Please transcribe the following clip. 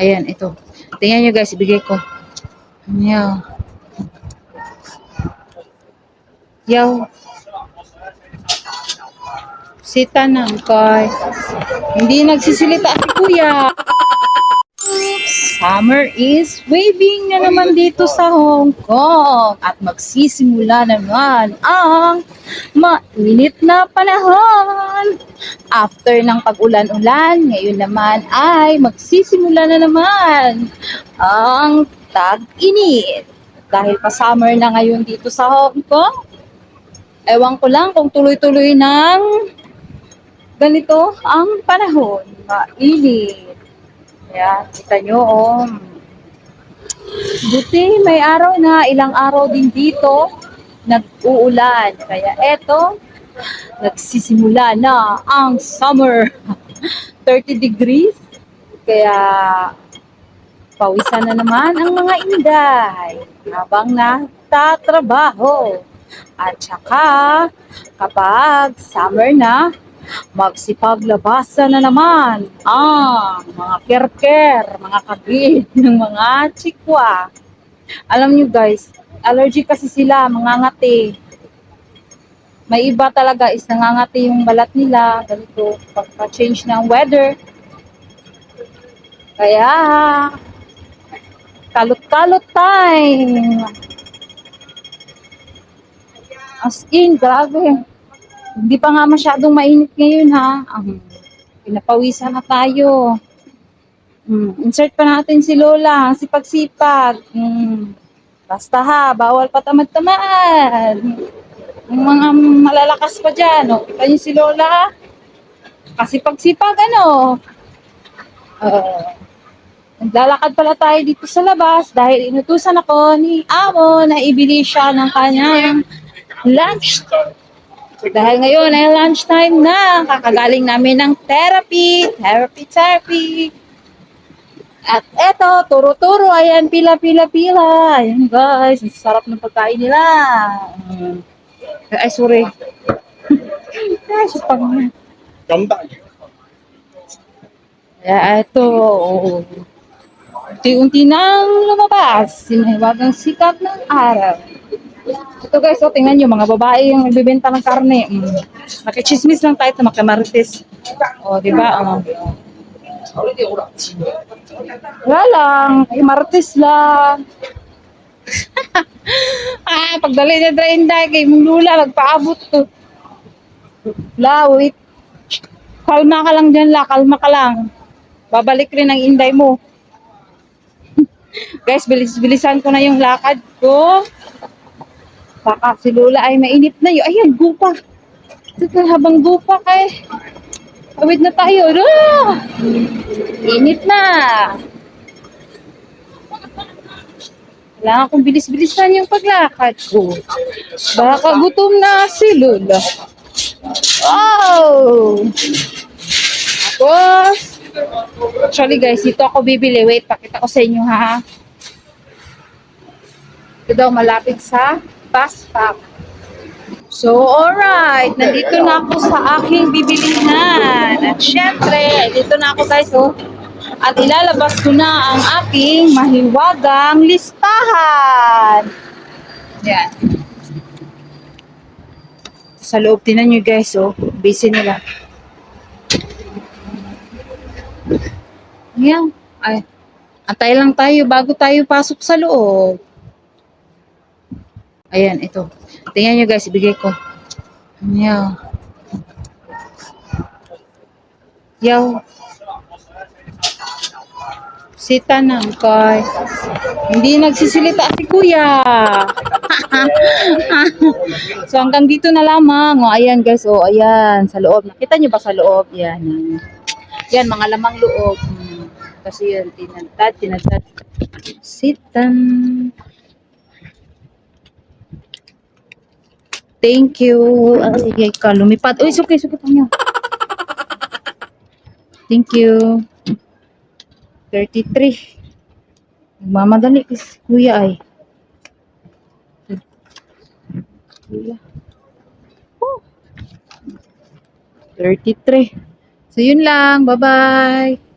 Ayan, ito. Tingnan nyo guys, ibigay ko. Ayan. Yaw. Sita ng kay. Hindi nagsisilita si kuya. Summer is waving na naman dito sa Hong Kong at magsisimula naman ang mainit na panahon. After ng pag-ulan-ulan, ngayon naman ay magsisimula na naman ang tag-init. Dahil pa summer na ngayon dito sa Hong Kong, ewan ko lang kung tuloy-tuloy ng ganito ang panahon. Mainit. Ayan, kita nyo, oh. Buti may araw na, ilang araw din dito, nag-uulan. Kaya eto, nagsisimula na ang summer. 30 degrees. Kaya pawisan na naman ang mga inday habang nagtatrabaho. At saka, kapag summer na, magsipaglabasan na naman ang mga kerker, mga kabid ng mga chikwa. Alam nyo guys, allergy kasi sila, mga ngati. May iba talaga is nangangati yung balat nila, ganito, pagka-change ng weather. Kaya, kalot-kalot time. As in, grabe. Hindi pa nga masyadong mainit ngayon ha. Um, pinapawisan na tayo. Mm, insert pa natin si Lola, si Pagsipag. Mm, basta ha, bawal pa tamad-tamad. Yung mga malalakas pa dyan, oh. kita niyo si Lola. Kasi pagsipag, ano, uh, naglalakad pala tayo dito sa labas dahil inutusan ako ni Amo na ibili siya ng kanyang lunch dahil ngayon ay lunchtime na, kakagaling namin ng therapy, therapy, therapy. At eto, turo-turo, ayan, pila, pila, pila. Ayan guys, ang sarap ng pagkain nila. Ay, sorry. ay, supang. Ganda. Kaya ito, unti-unti nang lumabas, sinahiwagang sikat ng araw. Ito guys, so tingnan nyo, mga babae yung nagbibenta ng karne. Mm. Nakichismis lang tayo ito, makimarites. O, di ba? Oh. Wala lang, imartis lang. ah, pagdali niya dra inday kay mong lula nagpaabot to. La, wait. Kalma ka lang dyan la, kalma ka lang. Babalik rin ang inday mo. Guys, bilis-bilisan ko na yung lakad ko. Baka si Lola ay mainit na yun. Ayan, gupa. Ito habang gupa kay. Awid na tayo. No! Init na. Kailangan kong bilis-bilisan yung paglakad ko. Baka gutom na si Lola. Oh! Tapos, actually guys, dito ako bibili. Wait, pakita ko sa inyo ha. Ito daw malapit sa bus stop. So, alright. Nandito na ako sa aking bibilihan. At syempre, dito na ako guys, oh. At ilalabas ko na ang aking mahiwagang listahan. Yan. Sa loob, tinan nyo guys, oh. Busy nila. Yan. Ay, antay lang tayo bago tayo pasok sa loob. Ayan, ito. Tingnan nyo guys, ibigay ko. Yaw. Yaw. Sita ng kay. Hindi nagsisilita si kuya. so hanggang dito na lamang. O, ayan guys, o ayan, sa loob. Nakita nyo ba sa loob? Yan, yan. Mga lamang loob. Hmm. Kasi yan, tinatad, tinatad. Sitan. Thank you. Ay, ay ka, lumipad. Uy, suki, suki pa niyo. Thank you. 33. Nagmamadali kasi kuya ay. Kuya. Oh. 33. So, yun lang. Bye-bye.